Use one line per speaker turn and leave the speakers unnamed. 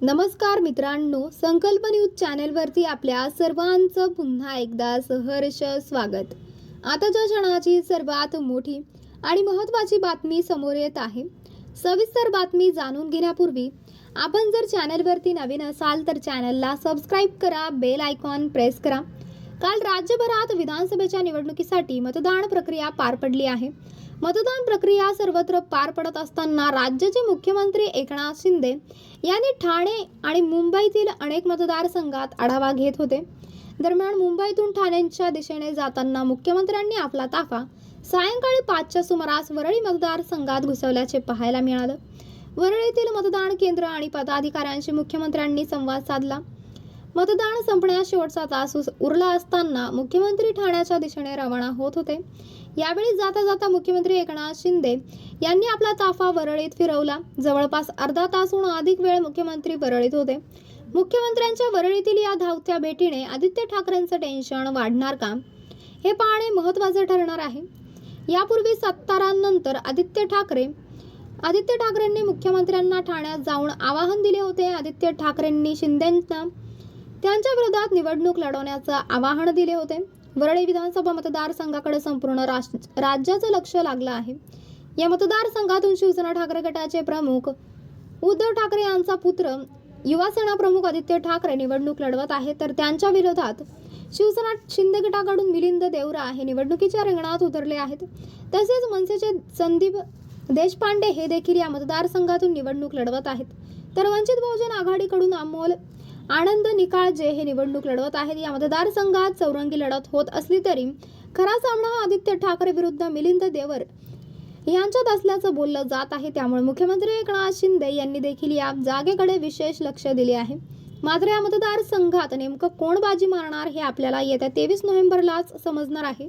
नमस्कार मित्रांनो संकल्प न्यूज चॅनेलवरती आपल्या सर्वांचं पुन्हा एकदा सहर्ष स्वागत. आताच्या क्षणाची सर्वात मोठी आणि महत्त्वाची बातमी समोर येत आहे सविस्तर बातमी जाणून घेण्यापूर्वी आपण जर चॅनेलवरती नवीन असाल तर चॅनलला सबस्क्राईब करा बेल आयकॉन प्रेस करा. काल राज्यभरात विधानसभेच्या निवडणुकीसाठी मतदान प्रक्रिया पार पडली आहे. मतदान प्रक्रिया सर्वत्र पार पडत असताना राज्याचे मुख्यमंत्री एकनाथ शिंदे यांनी ठाणे आणि मुंबईतील अनेक मतदारसंघात आढावा घेत होते. दरम्यान मुंबईतून ठाण्याच्या दिशेने जाताना मुख्यमंत्र्यांनी आपला ताफा सायंकाळी पाचच्या सुमारास वरळी मतदारसंघात घुसवल्याचे पाहायला मिळालं. वरळीतील मतदान केंद्र आणि पदाधिकाऱ्यांशी मुख्यमंत्र्यांनी संवाद साधला. मतदान संपण्यास शेवटचा तास उस- उरला असताना मुख्यमंत्री ठाण्याच्या दिशेने रवाना होत होते. यावेळी जाता जाता मुख्यमंत्री एकनाथ शिंदे यांनी आपला ताफा वरळीत फिरवला. जवळपास अर्धा तासहून अधिक वेळ मुख्यमंत्री वरळीत होते. मुख्यमंत्र्यांच्या वरळीतील या धावत्या भेटीने आदित्य ठाकरेंचं टेन्शन वाढणार का? हे पाहणे महत्त्वाचे ठरणार आहे. यापूर्वी सत्तारांनंतर आदित्य ठाकरे आदित्य ठाकरेंनी मुख्यमंत्र्यांना ठाण्यात जाऊन आवाहन दिले होते. आदित्य ठाकरेंनी शिंदेंना त्यांच्या विरोधात निवडणूक लढवण्याचं आवाहन दिले होते. वरळी विधानसभा मतदारसंघाकडे संपूर्ण राज राज्याचं लक्ष लागलं आहे. या मतदारसंघातून शिवसेना ठाकरे गटाचे प्रमुख उद्धव ठाकरे यांचा पुत्र युवासेना प्रमुख आदित्य ठाकरे निवडणूक लढवत आहे तर त्यांच्या विरोधात शिवसेना शिंदे गटाकडून मिलिंद देवरा हे निवडणुकीच्या रिंगणात उतरले आहेत. तसेच मनसेचे संदीप देशपांडे हे देखील या मतदारसंघातून निवडणूक लढवत आहेत. तर वंचित बहुजन आघाडीकडून अमोल आनंद निकाळजे हे निवडणूक लढवत आहेत. या मतदारसंघात चौरंगी लढत होत असली तरी खरा सामना हा आदित्य ठाकरे विरुद्ध मिलिंद देवर यांच्यात असल्याचं बोललं जात आहे. त्यामुळे मुख्यमंत्री एकनाथ शिंदे यांनी देखील या जागेकडे विशेष लक्ष दिले आहे. मात्र या मतदारसंघात नेमकं कोण बाजी मारणार हे आपल्याला येत्या तेवीस नोव्हेंबरलाच समजणार आहे.